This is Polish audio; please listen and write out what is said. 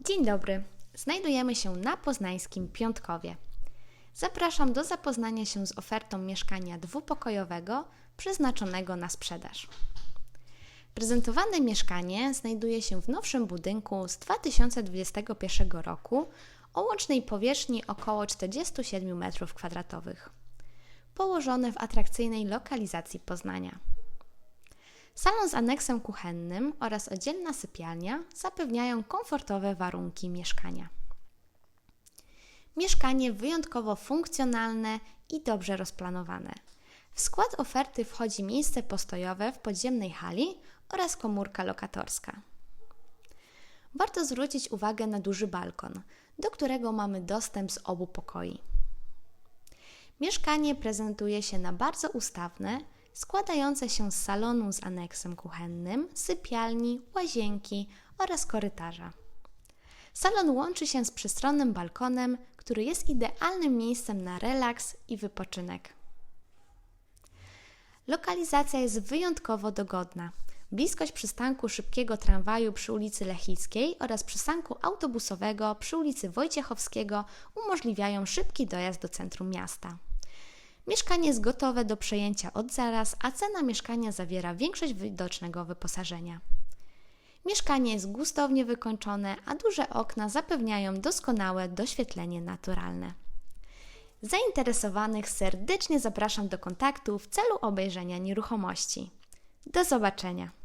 Dzień dobry. Znajdujemy się na poznańskim Piątkowie. Zapraszam do zapoznania się z ofertą mieszkania dwupokojowego przeznaczonego na sprzedaż. Prezentowane mieszkanie znajduje się w nowszym budynku z 2021 roku o łącznej powierzchni około 47 m2, położone w atrakcyjnej lokalizacji Poznania. Salon z aneksem kuchennym oraz oddzielna sypialnia zapewniają komfortowe warunki mieszkania. Mieszkanie wyjątkowo funkcjonalne i dobrze rozplanowane. W skład oferty wchodzi miejsce postojowe w podziemnej hali oraz komórka lokatorska. Warto zwrócić uwagę na duży balkon, do którego mamy dostęp z obu pokoi. Mieszkanie prezentuje się na bardzo ustawne, składające się z salonu z aneksem kuchennym, sypialni, łazienki oraz korytarza. Salon łączy się z przestronnym balkonem, który jest idealnym miejscem na relaks i wypoczynek. Lokalizacja jest wyjątkowo dogodna. Bliskość przystanku szybkiego tramwaju przy ulicy Lechickiej oraz przystanku autobusowego przy ulicy Wojciechowskiego umożliwiają szybki dojazd do centrum miasta. Mieszkanie jest gotowe do przejęcia od zaraz, a cena mieszkania zawiera większość widocznego wyposażenia. Mieszkanie jest gustownie wykończone, a duże okna zapewniają doskonałe doświetlenie naturalne. Zainteresowanych serdecznie zapraszam do kontaktu w celu obejrzenia nieruchomości. Do zobaczenia!